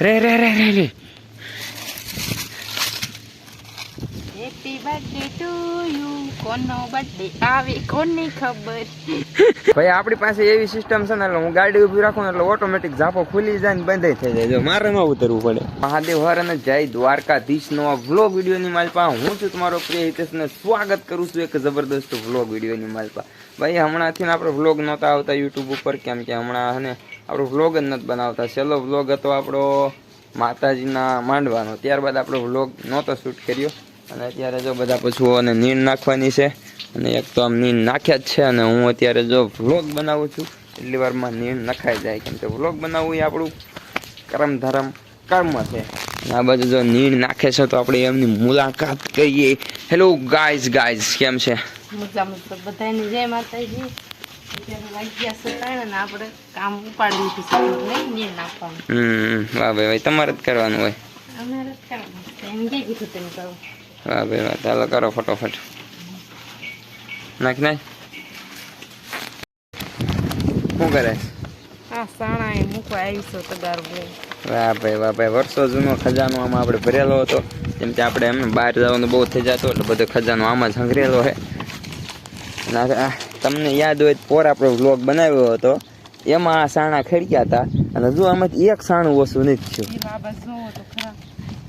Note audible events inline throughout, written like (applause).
રે રે રે રે રે. હેપી બર્થડે ટુ યુ કોનો બર્થડે આવે કોની ખબર? ભાઈ આપણી પાસે એવી સિસ્ટમ છે ને એટલે હું ગાડી ઊભી રાખું ને એટલે ઓટોમેટિક ઝાપો ખુલી જાય ને બંધ થઈ જાય. જો મારે ન ઉતરવું પડે. મહાદેવ હર અને જય દ્વારકાધીશ નો વ્લોગ વિડીયોની માલપા હું છું તમારો પ્રિય હિતેશને સ્વાગત કરું છું એક જબરદસ્ત વ્લોગ વિડીયોની માલપા. ભાઈ હમણાંથી આપણે વ્લોગ નહોતા આવતા યુટ્યુબ ઉપર કેમ કે હમણાં હે ને આપણો વ્લોગ જ નથી બનાવતા. છેલ્લો વ્લોગ હતો આપણો માતાજીના માંડવાનો. ત્યારબાદ આપણો વ્લોગ નહોતો શૂટ કર્યો. અને અત્યારે જો બધા પશુઓને નીણ નાખવાની છે. અને એક તો આમ નીણ નાખ્યા જ છે અને હું અત્યારે જો વ્લોગ બનાવું છું. એટલી વારમાં નીણ નખાઈ જાય. કેમ કે વ્લોગ બનાવવું એ આપણું કરમ ધરમ કર્મ છે. આ બાજુ જો નીણ નાખે છે તો આપણે એમની મુલાકાત કરીએ. હેલો ગાઈઝ ગાઈઝ કેમ છે? બધાની જય માતાજી. તમારે જ કરવાનું હોય. વાહ ભાઈ વાહ. ચાલો કરો ફટોફટ. નાખ નાખ. શું કરે? વાહ ભાઈ વાહ ભાઈ. વર્ષો જૂનો ખજાનો આમાં આપણે ભરેલો હતો. જેમ કે આપણે એમ બહાર જવાનું બહુ થઈ જતો એટલે બધો ખજાનો આમાં જ સંઘરેલો છે તમને યાદ હોય પોર આપણો વ્લોગ બનાવ્યો હતો. એમાં આ સાણા ખેડક્યા હતા. અને જો આમાંથી એક સાણું ઓછું નથી થયું.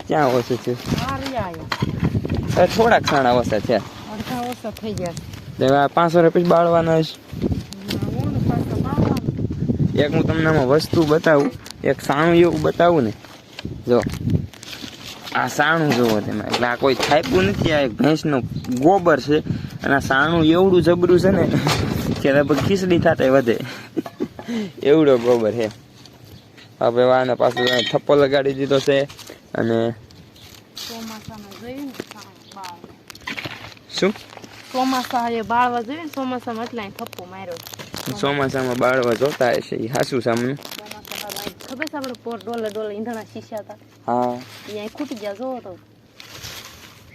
ક્યાં ઓછું થયું? થોડાક સાણા ઓછા છે થઈ ગયા. હવે આ પાંચસો રૂપિયા બાળવાના છે. એક હું તમને આમાં વસ્તુ બતાવું. એક સાણું એવું બતાવું ને. જો આ સાણું જોવો તમે. એટલે આ કોઈ થાપ્યું નથી. આ એક ભેંસનું ગોબર છે. અને સાણું એવડું જબરું છે ને કે લગભગ ખીચડી થાતે વધે. એવડો ગોબર છે. હવે વાને પાછું થપ્પો લગાડી દીધો છે અને ચોમાસામાં જોયું ને શું? ચોમાસા એ બાળવા જોઈએ ને ચોમાસામાં એટલે અહીં થપ્પો માર્યો ચોમાસામાં બાળવા જોતા હશે એ ખબર છે આપણે પોર ડોલે ડોલે ઈંધણા શીશા હતા? હા. એ અહીં ખૂટી ગયા જોવો તો.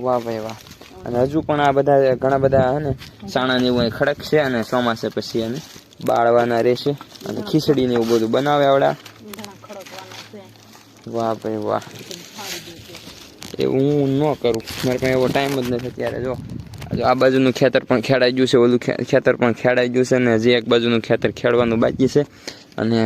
વાહ ભાઈ વાહ. અને હજુ પણ આ બધા, ઘણા બધા હે ને સાણા ને એવું ખડક છે અને ચોમાસે પછી એને બાળવાના રહેશે અને ખીચડી ને એવું બધું બનાવે આવડા. વાહ ભાઈ વાહ. એ હું ન કરું. મારે પાસે એવો ટાઈમ જ નથી ત્યારે જો. જો આ બાજુનું ખેતર પણ ખેડાઈ ગયું છે, ઓલું ખેતર પણ ખેડાઈ ગયું છે ને હજી એક બાજુનું ખેતર ખેડવાનું બાકી છે. અને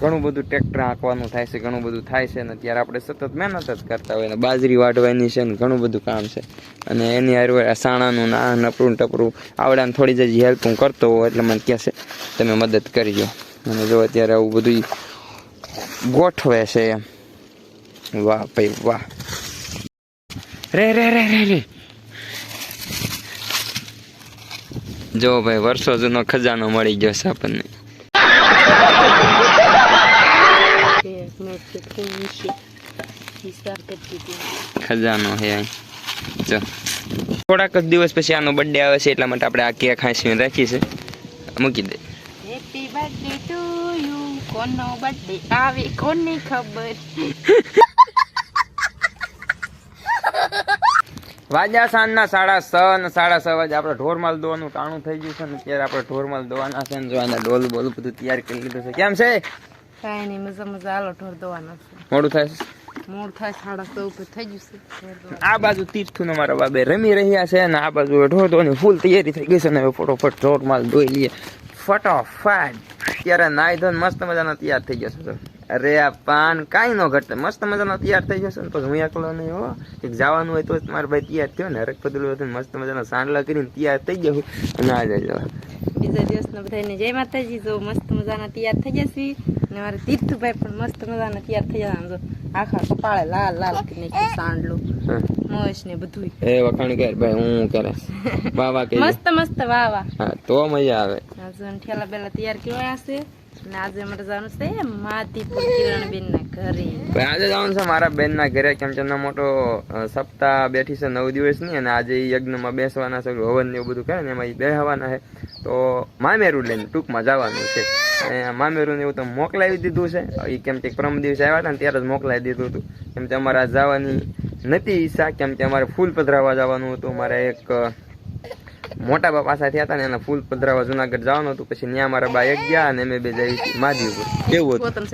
ઘણું બધું ટ્રેક્ટર હાંકવાનું થાય છે ઘણું બધું થાય છે ને ત્યારે આપણે સતત મહેનત જ કરતા હોય ને બાજરી વાઢવાની છે ને ઘણું બધું કામ છે. અને એની હારે સાણાનું ના નપરું ટપરું આવડાને થોડી જ હેલ્પ હું કરતો હોઉં એટલે મને કહે છે તમે મદદ કરજો. અને જો અત્યારે આવું બધું ગોઠવે છે એમ. વાહ ભાઈ વાહ. રે રે રે રે રે. જો ભાઈ વર્ષો જૂનો ખજાનો મળી ગયો છે આપણને બે મિનિટ કે ત્રણ છે વિસ્તાર કરતી હતી ખજાનો હે. જો. થોડાક જ દિવસ પછી આનો બર્થડે આવે છે એટલા માટે આપણે આ કેક હાંસવીને રાખી છે મૂકી દે. હેપી બર્થડે ટુ યુ કોનો બર્થડે આવે કોની ખબર? વાજા સાંજના સાડા છ ને સાડા છ વાગે આપણે ઢોરમાલ દોવાનું ટાણું થઈ ગયું છે ને ત્યારે આપણે ઢોરમાલ દોવાના છે ને જો આના ડોલ બોલ બધું તૈયાર કરી લીધું છે. કેમ છે? કાંઈ નહીં મજા મજા. હાલો ઢોર દોવાના છે. મોડું થાય છે? મૂળ થાય સાડા થઈ ગયું છે. આ બાજુ તીર્થુ મારા બાબે રમી રહ્યા છે અને આ બાજુ ઢોર ધોની ફૂલ તૈયારી થઈ ગઈ છે ને હવે ફટોફટ ઢોર માલ ધોઈ લઈએ. ફટોફટ. ત્યારે નાઈ ધોન મસ્ત મજાનો તૈયાર થઈ જશે તો અરે આ પાન કાંઈ ન ઘટે. મસ્ત મજાનો તૈયાર થઈ જશે ને તો હું એકલો નહીં હો. એક જવાનું હોય તો જ મારા ભાઈ તૈયાર થયો ને. હરક પદલું હતું મસ્ત મજાનો સાંડલા કરીને તૈયાર થઈ ગયો અને આ જાય બીજા દિવસના બધાને જય માતાજી. જો મસ્ત મજાના તૈયાર થઈ જશે ને મારે તીર્થભાઈ પણ મસ્ત મજાના તૈયાર થઈ જવાના જો આખા કપાળે લાલ લાલ કરીને સાંડલો. મોશ ને બધું એ વખાણ કર ભાઈ હું કરે? વાહ વાહ (laughs) કહી મસ્ત મસ્ત વાહ વાહ. હા તો મજા આવે. આજે ઠેલા બેલા તૈયાર કેવા છે. ને આજે ના મારા બેન ના ઘરે મોટો સપ્તાહ બેઠી છે નવ દિવસની અને આજે યજ્ઞમાં બેસવાના છે હવન ને એવું બધું કરે ને એમાં ઈ બેહવાના છે. તો મામેરું લઈને ટૂંકમાં જવાનું છે. મામેરું ને એવું તો મોકલાવી દીધું છે. એ કેમ કે પ્રમ દિવસે આવ્યા હતા ને ત્યારે જ મોકલાવી દીધું હતું. કેમ કે અમારે જવાની નથી ઈચ્છા, કેમ કે અમારે ફૂલ પધરાવા જવાનું હતું. મારે એક મોટા બાપા સાથે હતા ને એના ફૂલ પધરાવા જુનાગઢ જવાનું હતું. પછી ત્યાં મારા બા એક ગયા અને અમે બે જઈ માધીપુર કેવું હતું?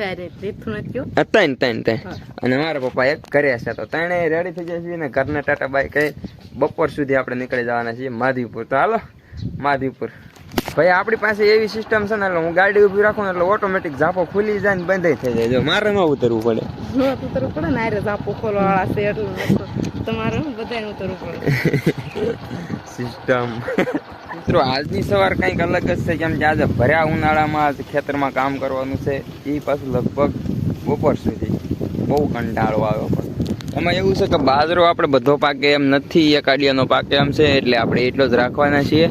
ત્રણ ત્રણ ત્રણ. અને મારા પપ્પા એક ઘરે છે. તો ત્રણે રેડી થઈ જાય છે ને ઘરના ટાટા બાઈક કઈ બપોર સુધી આપણે નીકળી જવાના છીએ માધીપુર તો હાલો માધીપુર ભાઈ આપણી પાસે એવી સિસ્ટમ છે ને એટલે હું ગાડી ઊભી રાખું એટલે ઓટોમેટિક ઝાપો ખુલી જાય ને બંધ થઈ જાય. જો મારે ન ઉતરવું પડે. ઉતરવું પડે ને આરે ઝાપો ખોલવાળા છે એટલે તમારે બધા બધાને ઉતરવું પડે. (laughs) સિસ્ટમ મિત્રો, આજની સવાર કંઈક અલગ જ છે. કેમ કે આજે ભર્યા ઉનાળામાં આજે ખેતરમાં કામ કરવાનું છે. એ પાછું લગભગ બપોર સુધી. બહુ કંટાળો આવ્યો પણ. એમાં એવું છે કે બાજરો આપણે બધો પાકે એમ નથી એક આડિયાનો પાકે એમ છે, એટલે આપણે એટલો જ રાખવાના છીએ.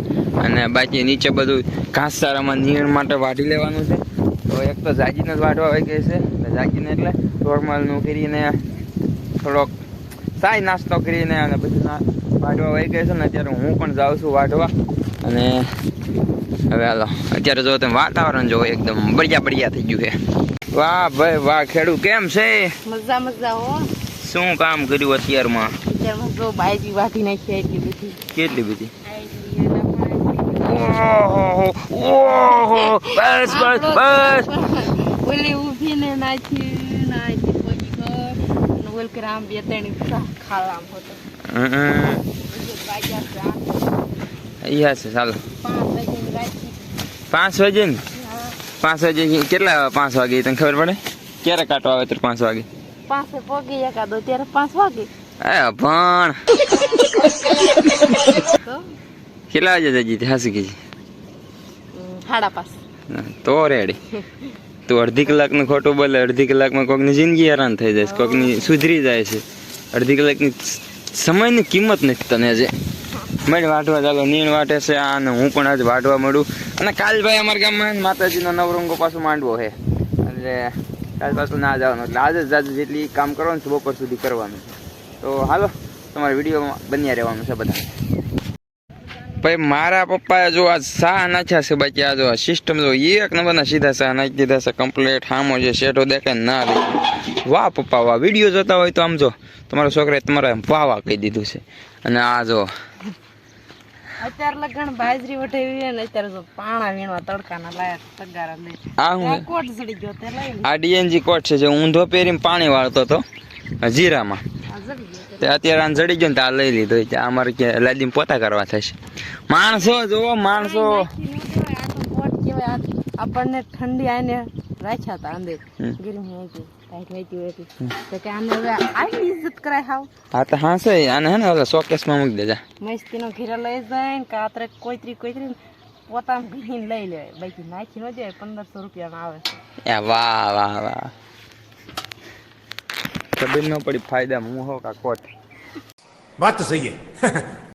અને બાકી નીચે બધું ઘાસચારામાં નીણ માટે વાઢી લેવાનું છે. તો એક તો જાગીને જ વાઢવા આવી ગઈ છે. જાગીને એટલે નોર્મલનું કરીને થોડોક સાય નાસ્તો કરીને અને પછી વાઢવા વહી ગઈ છે ને અત્યારે હું પણ જાઉં છું વાઢવા. અને હવે હાલો અત્યારે જો તમે વાતાવરણ જો એકદમ બળિયા બળિયા થઈ ગયું છે. વાહ ભાઈ વાહ ખેડૂત કેમ છે? મજા મજા હો. શું કામ કર્યું અત્યારમાં? અત્યારમાં જો બાયજી વાટી નાખી એટલી બધી. કેટલી બધી? ઓહો ઓહો બસ બસ બસ. ઓલી ઊભી ને નાખી. કર ઓલ ગ્રામ બે ત્રણ ખાલામ હતો. હમ. બાજા છે આ અહીંયા છે ચાલો. પાંચ વાગે પાંચ ને? પાંચ વાગે કેટલા પાંચ વાગે? તને ખબર પડે? ક્યારે કાંટો આવે તો પાંચ વાગે? પાસે પગે એકાદો ત્યારે પાંચ વાગે. એ પણ. કેટલા વાગે જજી હાસી ગઈ સાડા પાંચ. તો રેડી (laughs) તું અડધી કલાકનું ખોટું બોલે, અડધી કલાકમાં કોકની જિંદગી હેરાન થઈ જાય છે, કોકની સુધરી જાય છે. અડધી કલાકની સમયની કિંમત નથી તને જે મેં વાટવા ચાલો, નીણ વાટે છે આ અને હું પણ આજે વાટવા મળું. અને કાલ ભાઈ અમારા ગામમાં માતાજીનો નવરંગો પાછો માંડવો છે. એટલે કાલ પાછું ના જવાનું. એટલે આજે જ, આજે જેટલી કામ કરવાનું છે બપોર સુધી કરવાનું છે. તો હાલો, તમારા વિડીયોમાં બન્યા રહેવાનું છે બધા ભાઈ મારા પપ્પાએ જો આ શાહ નાખ્યા છે બાકી આ જો સિસ્ટમ જો એક નંબરના સીધા શાહ નાખી દીધા છે કમ્પ્લીટ હામો જે શેઠો દેખાય ના રહી વાહ પપ્પા વાહ. વીડિયો જોતા હોય તો આમ જો તમારા છોકરાએ તમારે એમ વાહ વાહ કહી દીધું છે. અને આ જો અત્યારે લગણ બાજરી વઠાવી ને અત્યારે જો પાણા વીણવા તડકાના લાયક તગારા લે આ હું? કોટ ચડી ગયો તે લઈ આ ડીએનજી કોટ છે જે ઊંધો પહેરીને પાણી વાળતો હતો. જીરામાં. તે અત્યારે આને જડી ગયો ને તો આ લઈ લીધો. એટલે અમારે ક્યાં લાદી પોતા કરવા થશે. માણસો જોવો માણસો. આપણને ઠંડી આઈને રાખ્યા હતા અંદર. ગરમી આવી ટાઈટ વહેતી હોય એટલે. કે આને હવે આટલી કરાય હાવ. હા તો હા છે આને હે શોકેસમાં મૂકી દેજા. મસ્તીનો ઘેરે લઈ લેવાય બાકી નાખી નો પંદરસો રૂપિયામાં આવે એ વાહ વાહ વાહ. ખબર ન પડી ફાયદા હું હો કા ખોટ વાત તો સહી (laughs)